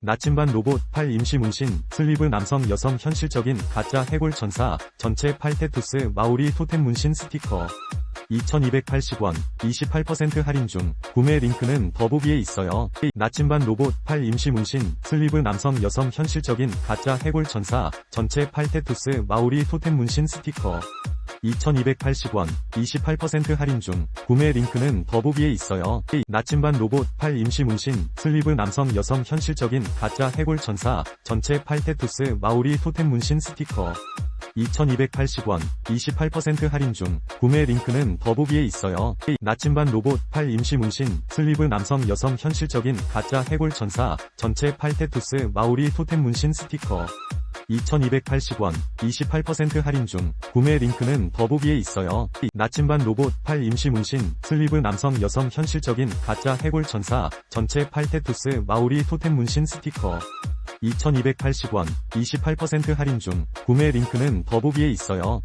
나침반 로봇, 팔 임시 문신, 슬리브 남성 여성 현실적인 가짜 해골 천사, 전체 팔 테투스 마오리 토템 문신 스티커. 2280원, 28% 할인 중, 구매 링크는 더보기에 있어요. 나침반 로봇, 팔 임시 문신, 슬리브 남성 여성 현실적인 가짜 해골 천사, 전체 팔 테투스 마오리 토템 문신 스티커. 2280원, 28% 할인 중, 구매 링크는 더보기에 있어요. 나침반 로봇, 팔 임시 문신, 슬리브 남성 여성 현실적인 가짜 해골 천사, 전체 팔 테투스 마오리 토템 문신 스티커. 2280원, 28% 할인 중, 구매 링크는 더보기에 있어요. 나침반 로봇, 팔 임시 문신, 슬리브 남성 여성 현실적인 가짜 해골 천사, 전체 팔 테투스 마오리 토템 문신 스티커. 2280원, 28% 할인 중, 구매 링크는 더보기에 있어요. 나침반 로봇, 팔 임시 문신, 슬리브 남성 여성 현실적인 가짜 해골 천사, 전체 팔 테투스 마오리 토템 문신 스티커. 2280원, 28% 할인 중, 구매 링크는 더보기에 있어요.